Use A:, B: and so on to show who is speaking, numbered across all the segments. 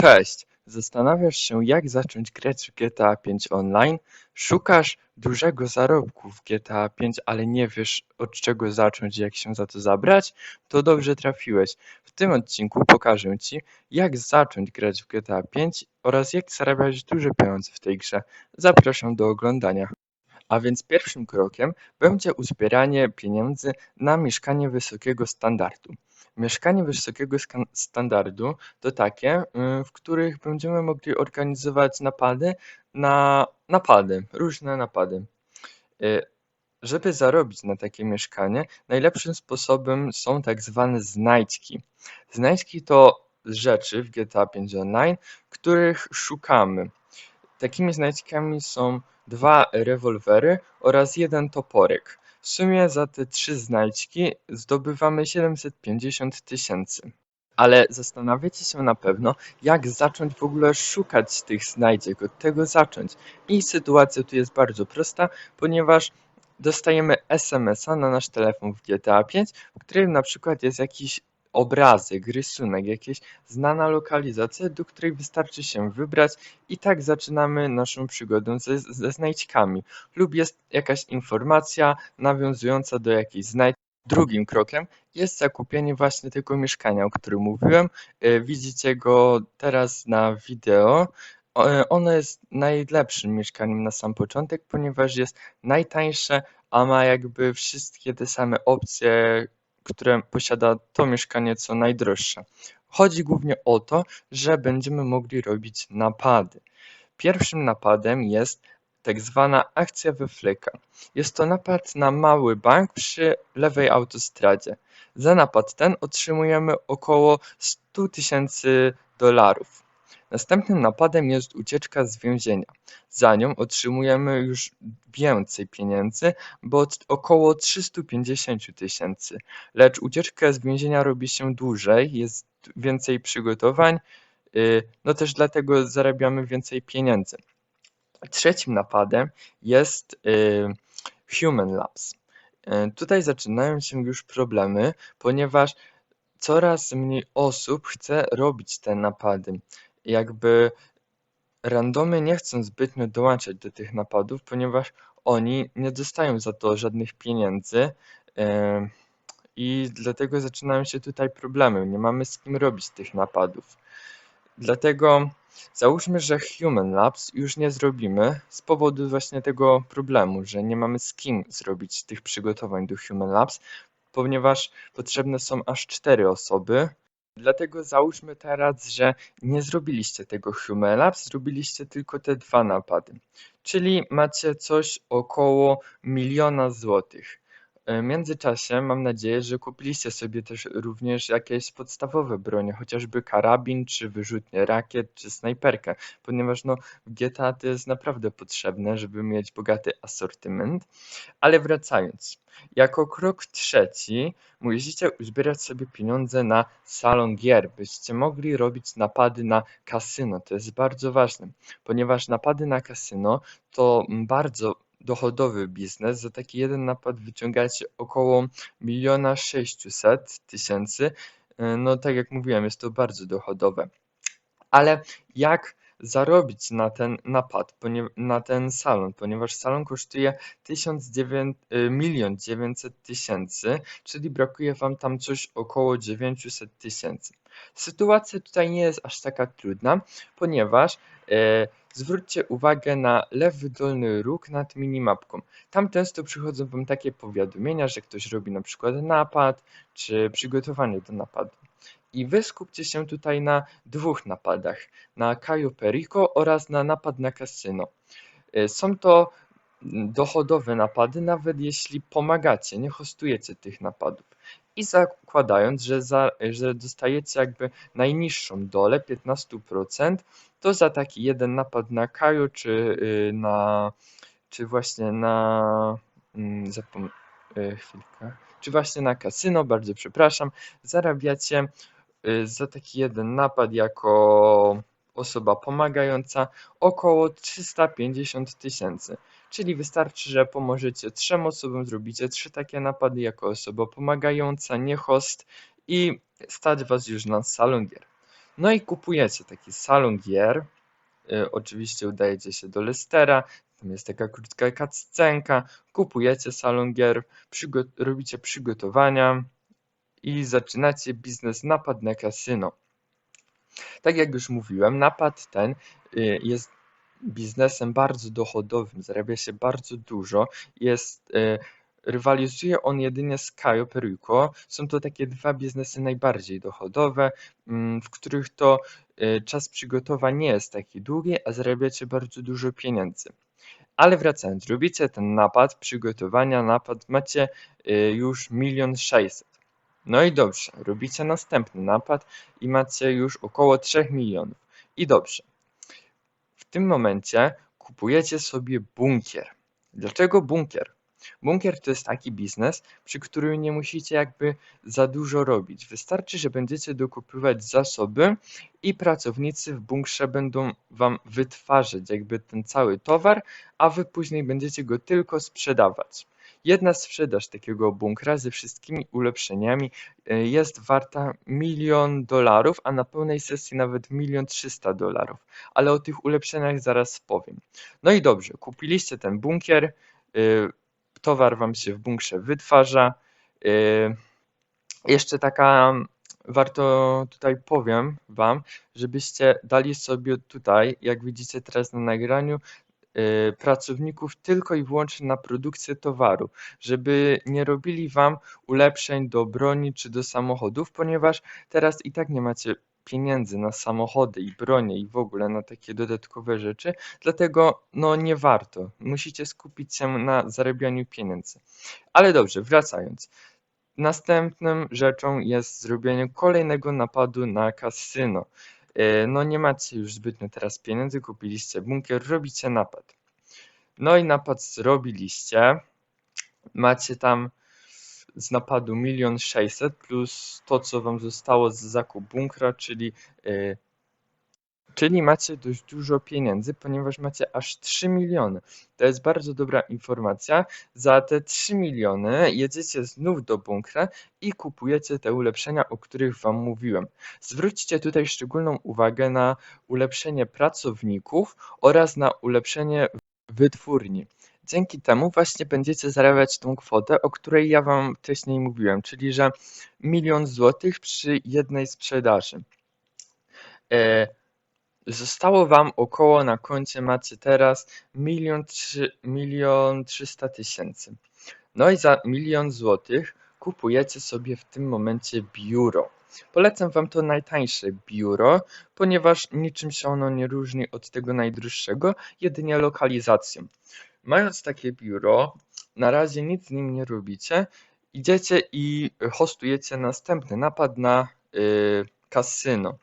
A: Cześć! Zastanawiasz się, jak zacząć grać w GTA 5 Online? Szukasz dużego zarobku w GTA 5, ale nie wiesz od czego zacząć i jak się za to zabrać? To dobrze trafiłeś. W tym odcinku pokażę Ci, jak zacząć grać w GTA 5 oraz jak zarabiać duże pieniądze w tej grze. Zapraszam do oglądania. A więc pierwszym krokiem będzie uzbieranie pieniędzy na mieszkanie wysokiego standardu. Mieszkanie wysokiego standardu to takie, y, w których będziemy mogli organizować napady na napady, różne napady. Y, Żeby zarobić na takie mieszkanie, najlepszym sposobem są tak zwane znajdźki. Znajdźki to rzeczy w GTA 5 Online, których szukamy. Takimi znajdźkami są dwa rewolwery oraz jeden toporek. W sumie za te trzy znajdźki zdobywamy 750 tysięcy. Ale zastanawiacie się na pewno, jak zacząć w ogóle szukać tych znajdziek, od tego zacząć. I sytuacja tu jest bardzo prosta, ponieważ dostajemy SMS-a na nasz telefon w GTA 5, w którym na przykład jest jakiś obrazek, rysunek, jakaś znana lokalizacja, do której wystarczy się wybrać i tak zaczynamy naszą przygodę ze, ze znajdźkami. Lub jest jakaś informacja nawiązująca do jakiejś znajdźki. Drugim krokiem jest zakupienie właśnie tego mieszkania, o którym mówiłem. E, Widzicie go teraz na wideo. E, Ono jest najlepszym mieszkaniem na sam początek, ponieważ jest najtańsze, a ma jakby wszystkie te same opcje, które posiada to mieszkanie, co najdroższe. Chodzi głównie o to, że będziemy mogli robić napady. Pierwszym napadem jest tak zwana akcja wyfleka. Jest to napad na mały bank przy lewej autostradzie. Za napad ten otrzymujemy około 100 tysięcy dolarów. Następnym napadem jest ucieczka z więzienia. Za nią otrzymujemy już więcej pieniędzy, bo około 350 tysięcy. Lecz ucieczkę z więzienia robi się dłużej, jest więcej przygotowań, y, no też dlatego zarabiamy więcej pieniędzy. Trzecim napadem jest y, Human Labs. Y, Tutaj zaczynają się już problemy, ponieważ coraz mniej osób chce robić te napady. Jakby randomy nie chcą zbytnio dołączać do tych napadów, ponieważ oni nie dostają za to żadnych pieniędzy i dlatego zaczynają się tutaj problemy. Nie mamy z kim robić tych napadów. Dlatego załóżmy, że Human Labs już nie zrobimy z powodu właśnie tego problemu, że nie mamy z kim zrobić tych przygotowań do Human Labs, ponieważ potrzebne są aż cztery osoby. Dlatego załóżmy teraz, że nie zrobiliście tego Human Labs, zrobiliście tylko te dwa napady. Czyli macie coś około miliona złotych. W międzyczasie mam nadzieję, że kupiliście sobie też również jakieś podstawowe bronie, chociażby karabin, czy wyrzutnie rakiet, czy snajperkę, ponieważ no, w GTA to jest naprawdę potrzebne, żeby mieć bogaty asortyment. Ale wracając, jako krok trzeci musicie uzbierać sobie pieniądze na salon gier, byście mogli robić napady na kasyno. To jest bardzo ważne, ponieważ napady na kasyno to bardzo dochodowy biznes. Za taki jeden napad wyciągacie około miliona sześciuset tysięcy. No tak jak mówiłem, jest to bardzo dochodowe. Ale jak zarobić na ten napad, na ten salon, ponieważ salon kosztuje 1 900 tysięcy, czyli brakuje Wam tam coś około 900 tysięcy. Sytuacja tutaj nie jest aż taka trudna, ponieważ e, zwróćcie uwagę na lewy dolny róg nad minimapką. Tam często przychodzą Wam takie powiadomienia, że ktoś robi na przykład napad, czy przygotowanie do napadu. I wy skupcie się tutaj na dwóch napadach, na Cayo Perico oraz na napad na kasyno. Y, Są to dochodowe napady, nawet jeśli pomagacie, nie hostujecie tych napadów. I zakładając, że, za, że dostajecie jakby najniższą dolę 15%, to za taki jeden napad na Cayo czy y, na czy właśnie na mm, zapom- y, chwilkę, czy właśnie na kasyno, bardzo przepraszam, zarabiacie y, za taki jeden napad jako osoba pomagająca około 350 tysięcy. Czyli wystarczy, że pomożecie trzem osobom, zrobicie trzy takie napady jako osoba pomagająca, nie host i stać was już na salon gier. No i kupujecie taki salon gier. Y, Oczywiście udajecie się do Lestera, tam jest taka krótka cutscenka, kupujecie salon gier, przygo- robicie przygotowania i zaczynacie biznes napad na kasyno. Tak jak już mówiłem, napad ten y, jest biznesem bardzo dochodowym, zarabia się bardzo dużo, jest, y, rywalizuje on jedynie z Cayo Perico. Są to takie dwa biznesy najbardziej dochodowe, mm, w których to y, czas przygotowań nie jest taki długi, a zarabiacie bardzo dużo pieniędzy. Ale wracając, robicie ten napad, przygotowania, napad, macie y, już milion sześćset. No i dobrze, robicie następny napad i macie już około 3 milionów. I dobrze. Tym momencie kupujecie sobie bunkier. Dlaczego bunkier? Bunkier to jest taki biznes, przy którym nie musicie jakby za dużo robić. Wystarczy, że będziecie dokupywać zasoby i pracownicy w bunkrze będą wam wytwarzać jakby ten cały towar, a wy później będziecie go tylko sprzedawać. Jedna sprzedaż takiego bunkra ze wszystkimi ulepszeniami y, jest warta milion dolarów, a na pełnej sesji nawet milion trzysta dolarów. Ale o tych ulepszeniach zaraz powiem. No i dobrze, kupiliście ten bunkier, y, towar wam się w bunkrze wytwarza. y, Jeszcze taka warto tutaj powiem wam, żebyście dali sobie tutaj, jak widzicie teraz na nagraniu, pracowników tylko i wyłącznie na produkcję towaru, żeby nie robili wam ulepszeń do broni czy do samochodów, ponieważ teraz i tak nie macie pieniędzy na samochody i bronie i w ogóle na takie dodatkowe rzeczy, dlatego no nie warto. Musicie skupić się na zarabianiu pieniędzy. Ale dobrze, wracając. Następną rzeczą jest zrobienie kolejnego napadu na kasyno. E, No nie macie już zbytnio teraz pieniędzy, kupiliście bunkier, robicie napad. No i napad zrobiliście. Macie tam z napadu milion sześćset plus to, co wam zostało z zakupu bunkra, czyli e, Czyli macie dość dużo pieniędzy, ponieważ macie aż 3 miliony. To jest bardzo dobra informacja. Za te 3 miliony jedziecie znów do bunkra i kupujecie te ulepszenia, o których Wam mówiłem. Zwróćcie tutaj szczególną uwagę na ulepszenie pracowników oraz na ulepszenie wytwórni. Dzięki temu właśnie będziecie zarabiać tą kwotę, o której ja Wam wcześniej mówiłem, czyli że milion złotych przy jednej sprzedaży. E, Zostało Wam około na koncie macie teraz milion trzy- milion trzysta tysięcy. No i za milion złotych kupujecie sobie w tym momencie biuro. Polecam Wam to najtańsze biuro, ponieważ niczym się ono nie różni od tego najdroższego, jedynie lokalizacją. Mając takie biuro, na razie nic z nim nie robicie, idziecie i hostujecie następny napad na yy, kasyno.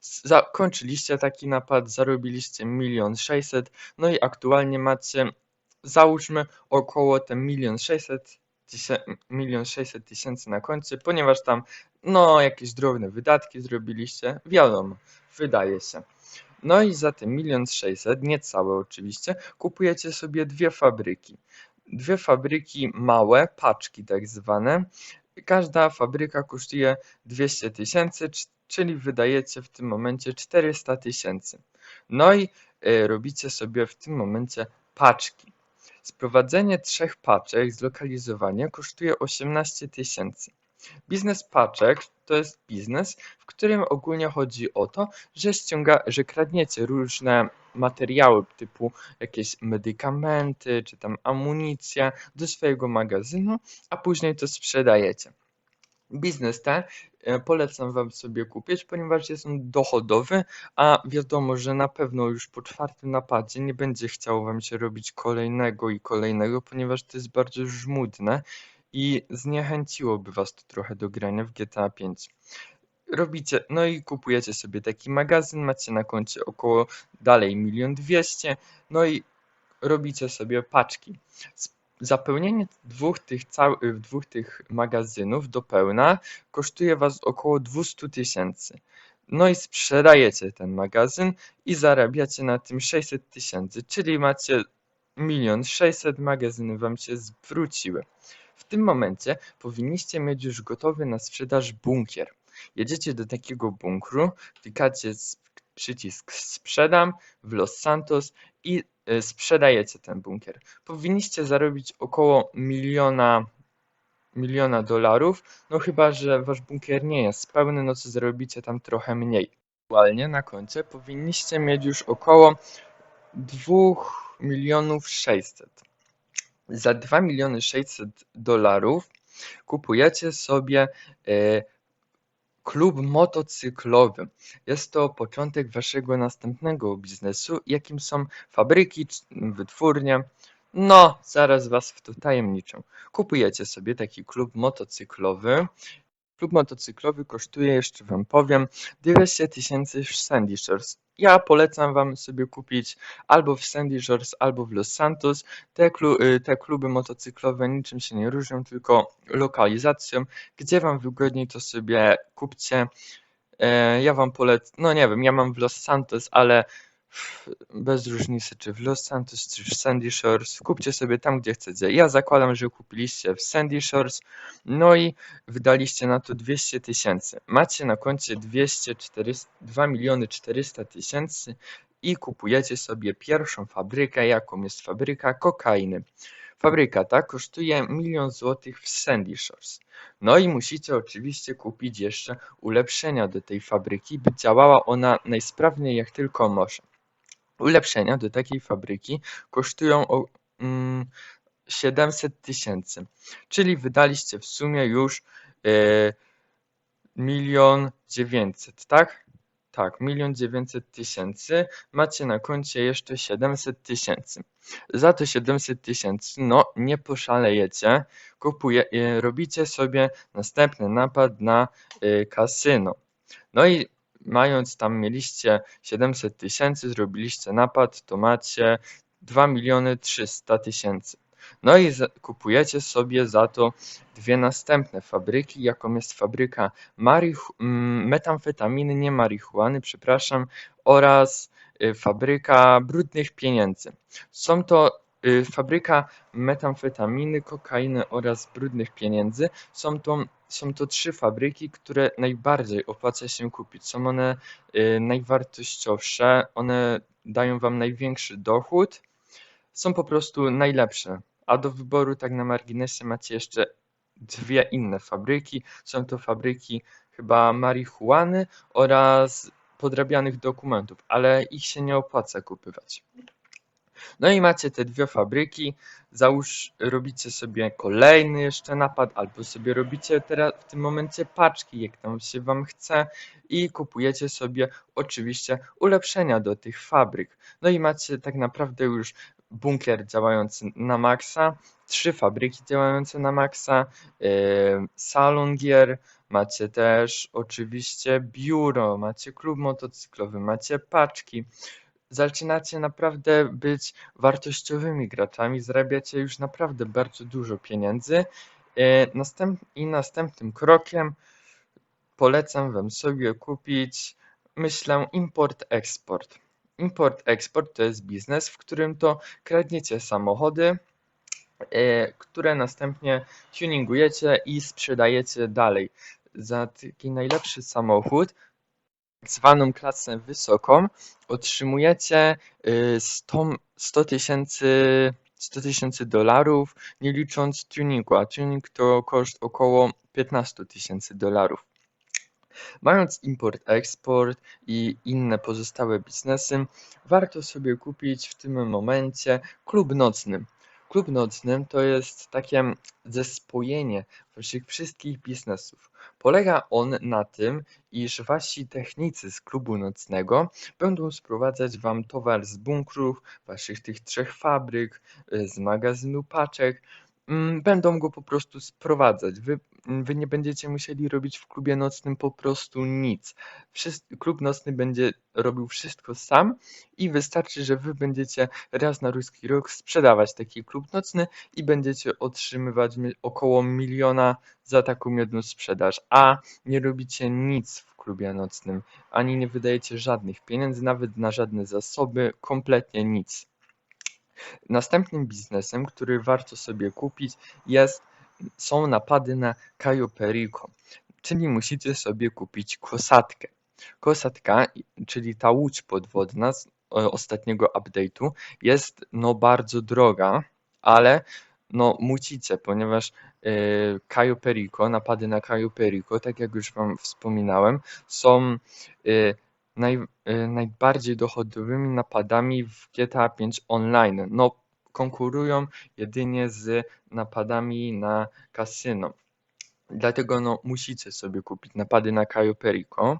A: Zakończyliście taki napad, zarobiliście milion sześćset, no i aktualnie macie, załóżmy, około ten milion sześćset milion sześćset tysięcy na koncie, ponieważ tam no jakieś drobne wydatki zrobiliście, wiadomo, wydaje się. No i za te milion sześćset, niecałe oczywiście, kupujecie sobie dwie fabryki. Dwie fabryki małe, paczki tak zwane. Każda fabryka kosztuje 200 tysięcy, czyli wydajecie w tym momencie 400 tysięcy. No i y, robicie sobie w tym momencie paczki. Sprowadzenie trzech paczek, zlokalizowanie kosztuje 18 tysięcy. Biznes paczek to jest biznes, w którym ogólnie chodzi o to, że ściąga, że kradniecie różne materiały typu jakieś medykamenty czy tam amunicja do swojego magazynu, a później to sprzedajecie. Biznes ten e, polecam Wam sobie kupić, ponieważ jest on dochodowy, a wiadomo, że na pewno już po czwartym napadzie nie będzie chciało Wam się robić kolejnego i kolejnego, ponieważ to jest bardzo żmudne i zniechęciłoby Was to trochę do grania w GTA 5. Robicie, no i kupujecie sobie taki magazyn, macie na koncie około dalej milion dwieście, no i robicie sobie paczki. Zapełnienie dwóch tych, całych, dwóch tych magazynów do pełna kosztuje Was około 200 tysięcy. No i sprzedajecie ten magazyn i zarabiacie na tym 600 tysięcy, czyli macie milion 600 magazyny Wam się zwróciły. W tym momencie powinniście mieć już gotowy na sprzedaż bunkier. Jedziecie do takiego bunkru, klikacie przycisk sprzedam w Los Santos i y, sprzedajecie ten bunkier. Powinniście zarobić około miliona, miliona dolarów, no chyba, że wasz bunkier nie jest pełny, no to zarobicie tam trochę mniej. Aktualnie na koncie powinniście mieć już około 2 milionów 600. Za 2 miliony 600 dolarów kupujecie sobie e, klub motocyklowy. Jest to początek waszego następnego biznesu, jakim są fabryki, wytwórnie. No, zaraz was w to tajemniczę. Kupujecie sobie taki klub motocyklowy. Klub motocyklowy kosztuje, jeszcze wam powiem, 200 tysięcy w Sandy Shores. Ja polecam wam sobie kupić albo w Sandy Shores, albo w Los Santos. Te, klu, y, te kluby motocyklowe niczym się nie różnią, tylko lokalizacją. Gdzie wam wygodniej, to sobie kupcie. E, Ja wam polecam, no nie wiem, ja mam w Los Santos, ale bez różnicy, czy w Los Santos, czy w Sandy Shores. Kupcie sobie tam, gdzie chcecie. Ja zakładam, że kupiliście w Sandy Shores, no i wydaliście na to 200 tysięcy. Macie na koncie 200, 400, 2 miliony 400 tysięcy i kupujecie sobie pierwszą fabrykę, jaką jest fabryka kokainy. Fabryka ta kosztuje milion złotych w Sandy Shores. No i musicie oczywiście kupić jeszcze ulepszenia do tej fabryki, by działała ona najsprawniej jak tylko może. Ulepszenia do takiej fabryki kosztują o, mm, 700 tysięcy, czyli wydaliście w sumie już e, milion dziewięćset, tak? Tak, milion dziewięćset tysięcy. Macie na koncie jeszcze 700 tysięcy. Za te 700 tysięcy, no nie poszalejecie, kupuje, robicie sobie następny napad na e, kasyno. No i mając tam, mieliście 700 tysięcy, zrobiliście napad, to macie 2 miliony 300 tysięcy. No i kupujecie sobie za to dwie następne fabryki, jaką jest fabryka marich- mm, metamfetaminy, nie marihuany, przepraszam, oraz y, fabryka brudnych pieniędzy. Są to fabryka metamfetaminy, kokainy oraz brudnych pieniędzy. Są to, są to trzy fabryki, które najbardziej opłaca się kupić. Są one y, najwartościowsze, one dają wam największy dochód, są po prostu najlepsze. A do wyboru, tak na marginesie, macie jeszcze dwie inne fabryki. Są to fabryki chyba marihuany oraz podrabianych dokumentów, ale ich się nie opłaca kupywać. No i macie te dwie fabryki. Załóż, robicie sobie kolejny jeszcze napad, albo sobie robicie teraz w tym momencie paczki, jak tam się wam chce, i kupujecie sobie oczywiście ulepszenia do tych fabryk. No i macie tak naprawdę już bunkier działający na maksa, trzy fabryki działające na maksa, yy, salon gier, macie też oczywiście biuro, macie klub motocyklowy, macie paczki. Zaczynacie naprawdę być wartościowymi graczami, zarabiacie już naprawdę bardzo dużo pieniędzy. Następ, I następnym krokiem polecam Wam sobie kupić, myślę, import-eksport. Import-eksport to jest biznes, w którym to kradniecie samochody, e, które następnie tuningujecie i sprzedajecie dalej. Za taki najlepszy samochód, zwaną klasę wysoką, otrzymujecie y, 100 100 tysięcy 100 tysięcy dolarów, nie licząc tuningu, a tuning to koszt około 15 tysięcy dolarów. Mając import-eksport i inne pozostałe biznesy, warto sobie kupić w tym momencie klub nocny. Klub nocny to jest takie zespojenie waszych wszystkich biznesów. Polega on na tym, iż wasi technicy z klubu nocnego będą sprowadzać wam towar z bunkrów, waszych tych trzech fabryk, y, z magazynu paczek. Mm, Będą go po prostu sprowadzać. Wy, wy nie będziecie musieli robić w klubie nocnym po prostu nic. Wszyscy, klub nocny będzie robił wszystko sam i wystarczy, że wy będziecie raz na ruski rok sprzedawać taki klub nocny i będziecie otrzymywać około miliona za taką jedną sprzedaż, a nie robicie nic w klubie nocnym, ani nie wydajecie żadnych pieniędzy, nawet na żadne zasoby, kompletnie nic. Następnym biznesem, który warto sobie kupić jest, są napady na Cayo Perico. czyli musicie sobie kupić kosatkę. Kosatka, czyli ta łódź podwodna z e, ostatniego update'u jest no bardzo droga, ale no musicie, ponieważ e, Cayo Perico, napady na Cayo Perico, tak jak już wam wspominałem, są e, naj, najbardziej dochodowymi napadami w GTA 5 Online. No konkurują jedynie z napadami na kasyno. Dlatego no, musicie sobie kupić napady na Cayo Perico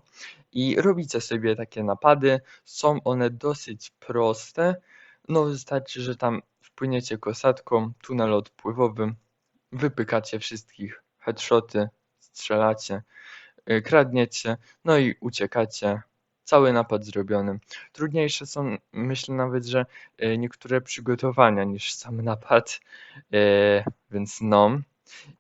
A: i robicie sobie takie napady. Są one dosyć proste. No wystarczy, że tam wpłyniecie kosatką, tunel odpływowy, wypykacie wszystkich, headshoty, strzelacie, yy, kradniecie, no i uciekacie. Cały napad zrobiony. Trudniejsze są, myślę nawet, że yy, niektóre przygotowania niż sam napad, yy, więc no.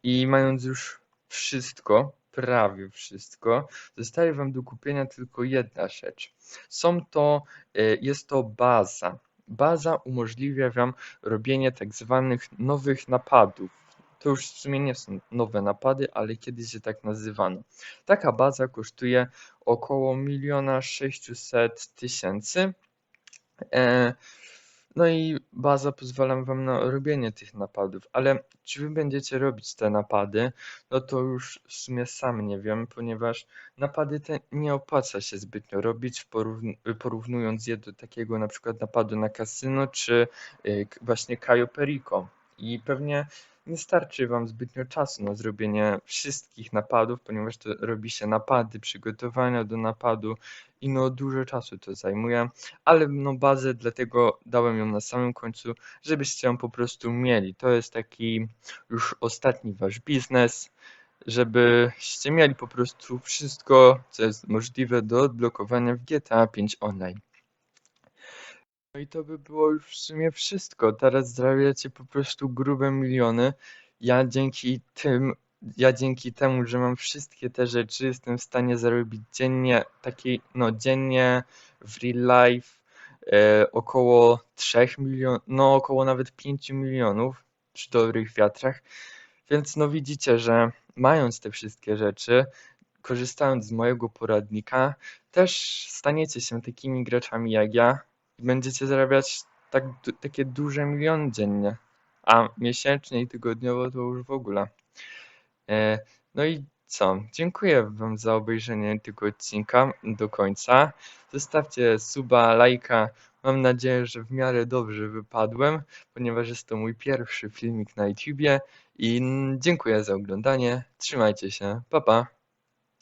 A: I mając już wszystko, prawie wszystko, zostaje Wam do kupienia tylko jedna rzecz. Są to, e, jest to baza. Baza umożliwia Wam robienie tak zwanych nowych napadów. To już w sumie nie są nowe napady, ale kiedyś się tak nazywano. Taka baza kosztuje około 1 600 tysięcy. E, no i baza pozwala wam na robienie tych napadów, ale czy wy będziecie robić te napady, no to już w sumie sam nie wiem, ponieważ napady te nie opłaca się zbytnio robić, porówn- porównując je do takiego na przykład napadu na kasyno, czy y, właśnie Cayo Perico. I pewnie nie starczy Wam zbytnio czasu na zrobienie wszystkich napadów, ponieważ to robi się napady, przygotowania do napadu i no dużo czasu to zajmuje, ale no bazę dlatego dałem ją na samym końcu, żebyście ją po prostu mieli. To jest taki już ostatni Wasz biznes, żebyście mieli po prostu wszystko, co jest możliwe do odblokowania w GTA 5 Online. No i to by było już w sumie wszystko. Teraz zarabiacie po prostu grube miliony. Ja dzięki tym, ja dzięki temu, że mam wszystkie te rzeczy, jestem w stanie zarobić dziennie, takiej, no dziennie w real life e, około 3 milionów, no około nawet 5 milionów przy dobrych wiatrach. Więc no widzicie, że mając te wszystkie rzeczy, korzystając z mojego poradnika, też staniecie się takimi graczami jak ja, będziecie zarabiać tak, takie duże miliony dziennie, a miesięcznie i tygodniowo to już w ogóle. E, no i co? Dziękuję Wam za obejrzenie tego odcinka do końca. Zostawcie suba, lajka. Mam nadzieję, że w miarę dobrze wypadłem, ponieważ jest to mój pierwszy filmik na YouTubie. I dziękuję za oglądanie. Trzymajcie się. Pa pa.